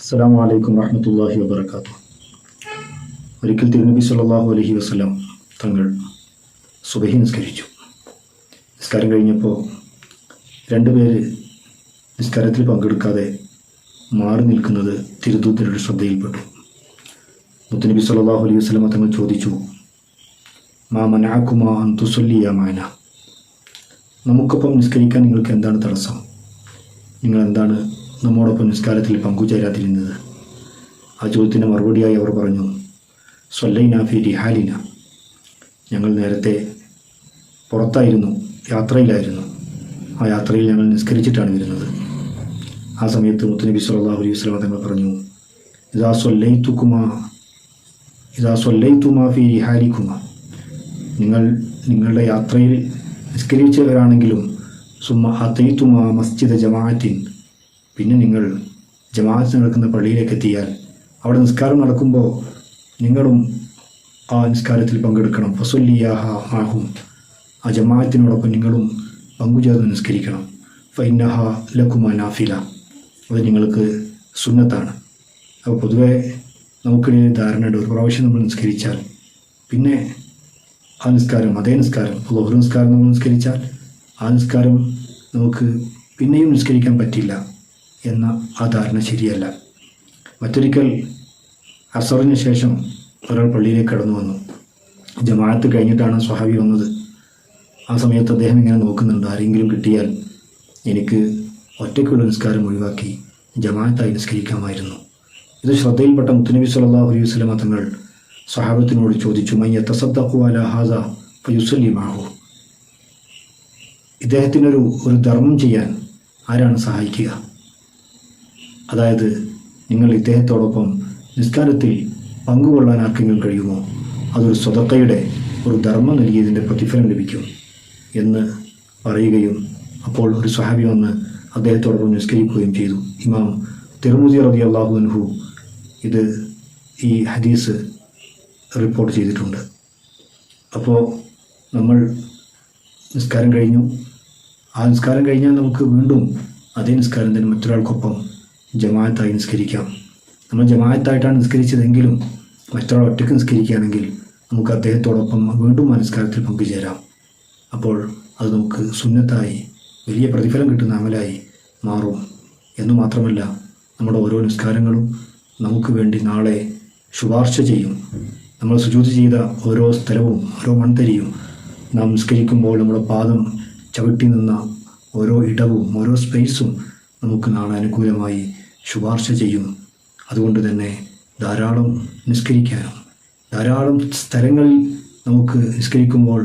അസ്സാം വലൈക്കും വാഹമത്തല്ലാഹി വാബർക്കാത്തു ഒരിക്കൽ തിരുനബി സല്ലല്ലാഹു അലഹി വസല്ലം തങ്ങൾ സുബഹി നിസ്കരിച്ചു. നിസ്കാരം കഴിഞ്ഞപ്പോൾ രണ്ടുപേര് നിസ്കാരത്തിൽ പങ്കെടുക്കാതെ മാറി നിൽക്കുന്നത് തിരുദൂത്തരുടെ ശ്രദ്ധയിൽപ്പെട്ടു. മുത്തുനബി സല്ലല്ലാഹു അലൈഹി വസല്ലം തങ്ങൾ ചോദിച്ചു മാ മനാക്കുമാ അന്തുസല്ലിയ മാന? നമുക്കൊപ്പം നിസ്കരിക്കാൻ നിങ്ങൾക്ക് എന്താണ് തടസ്സം? നിങ്ങൾ എന്താണ് നമ്മോടൊപ്പം നിസ്കാരത്തിൽ പങ്കുചേരാതിരുന്നത്. ആ ചോദ്യത്തിന് മറുപടിയായി അവർ പറഞ്ഞു സൊല്ലൈന ഫി റിഹാലിന ഞങ്ങൾ നേരത്തെ പുറത്തായിരുന്നു യാത്രയിലായിരുന്നു. ആ യാത്രയിൽ ഞങ്ങൾ നിസ്കരിച്ചിട്ടാണ് വരുന്നത്. ആ സമയത്ത് മുത്തനബി സല്ലല്ലാഹു അലൈഹി വസ്ലാം തങ്ങൾ പറഞ്ഞു ഇതാ സൊല്ലൈത്തുക്കുമാ ഇതാ സൊല്ലൈത്തുമാ ഫി റിഹാലിക്കുമ നിങ്ങൾ നിങ്ങളുടെ യാത്രയിൽ നിസ്കരിച്ചവരാണെങ്കിലും സുമ്മ അതൈത്തുമാ മസ്ജിദ് ജമാഅത്തിൻ പിന്നെ നിങ്ങൾ ജമാഅത്ത് നടക്കുന്ന പള്ളിയിലേക്ക് എത്തിയാൽ അവിടെ നിസ്കാരം നടക്കുമ്പോൾ നിങ്ങളും ആ നിസ്കാരത്തിൽ പങ്കെടുക്കണം. ഫസുല്ലിയാഹ മാഹും ആ ജമാഅത്തിനോടൊപ്പം നിങ്ങളും പങ്കുചേർന്ന് നിസ്കരിക്കണം. ഫൈനഹ ലഖുമ നാഫില. അത് നിങ്ങൾക്ക് സുന്നത്താണ്. അപ്പോൾ പൊതുവേ നമുക്കിടയിൽ ധാരണയുണ്ട് ഒരു പ്രാവശ്യം നമ്മൾ നിസ്കരിച്ചാൽ പിന്നെ ആ നിസ്കാരം അതേ നിസ്കാരം ലോഹർ നിസ്കാരം നമ്മൾ നിസ്കരിച്ചാൽ ആ നിസ്കാരം നമുക്ക് പിന്നെയും നിസ്കരിക്കാൻ പറ്റില്ല. എന്ന ആ ധാരണ ശരിയല്ല. മറ്റൊരിക്കൽ അസറിന് ശേഷം ഒരാൾ പള്ളിയിലേക്ക് കടന്നു വന്നു. ജമാഅത്ത് കഴിഞ്ഞിട്ടാണ് സ്വഹാബി വന്നത്. ആ സമയത്ത് അദ്ദേഹം ഇങ്ങനെ നോക്കുന്നുണ്ട്. ആരെങ്കിലും കിട്ടിയാൽ എനിക്ക് ഒറ്റയ്ക്കുള്ള നിസ്കാരം ഒഴിവാക്കി ജമാഅത്തായി നിസ്കരിക്കാമായിരുന്നു. ഇത് ശ്രദ്ധയിൽപ്പെട്ട മുത്തുനബി സല്ലല്ലാഹു അലൈഹി വസല്ലമ തങ്ങൾ സഹാബത്തിനോട് ചോദിച്ചു മയ്യ തസദ്ദഖു അല ഹാദ ഫയുസല്ലി മാഹു? ഇദ്ദേഹത്തിനൊരു ഒരു ധർമ്മം ചെയ്യാൻ ആരാണ് സഹായിക്കുക? അതായത് നിങ്ങൾ ഇദ്ദേഹത്തോടൊപ്പം നിസ്കാരത്തിൽ പങ്കുകൊള്ളാൻ ആർക്കെങ്കിലും കഴിയുമോ? അതൊരു സ്വതക്കയുടെ ഒരു ധർമ്മം നൽകിയതിന്റെ പ്രതിഫലം ലഭിക്കും എന്ന് പറയുകയും അപ്പോൾ ഒരു സഹാബി വന്ന് അദ്ദേഹത്തോടൊപ്പം നിസ്കരിക്കുകയും ചെയ്തു. ഇമാം തിരുമുതി റബി അള്ളാഹു അൻഹു ഇത് ഈ ഹദീസ് റിപ്പോർട്ട് ചെയ്തിട്ടുണ്ട്. അപ്പോൾ നമ്മൾ നിസ്കാരം കഴിഞ്ഞു. ആ നിസ്കാരം കഴിഞ്ഞാൽ നമുക്ക് വീണ്ടും അതേ നിസ്കാരം തന്നെ മറ്റൊരാൾക്കൊപ്പം ജമാഅത്തായി നിസ്കരിക്കാം. നമ്മൾ ജമാഅത്തായിട്ടാണ് നിസ്കരിച്ചതെങ്കിലും മറ്റൊരാൾ ഒറ്റയ്ക്ക് നിസ്കരിക്കുകയാണെങ്കിൽ നമുക്ക് അദ്ദേഹത്തോടൊപ്പം വീണ്ടും മനസ്കാരത്തിൽ നിസ്കാരത്തിൽ പങ്കുചേരാം. അപ്പോൾ അത് നമുക്ക് സുന്നത്തായി വലിയ പ്രതിഫലം കിട്ടുന്ന അമലായി മാറും. എന്നു മാത്രമല്ല നമ്മുടെ ഓരോ നിസ്കാരങ്ങളും നമുക്ക് വേണ്ടി നാളെ ശുപാർശ ചെയ്യും. നമ്മൾ സുജൂത് ചെയ്ത ഓരോ സ്ഥലവും ഓരോ മൺതരിയും നാം നിസ്കരിക്കുമ്പോൾ നമ്മുടെ പാദം ചവിട്ടി നിന്ന ഓരോ ഇടവും ഓരോ സ്പേസും നമുക്ക് നാളെ അനുകൂലമായി ശുപാർശ ചെയ്യും. അതുകൊണ്ട് തന്നെ ധാരാളം നിസ്കരിക്കാനും ധാരാളം സ്ഥലങ്ങളിൽ നമുക്ക് നിസ്കരിക്കുമ്പോൾ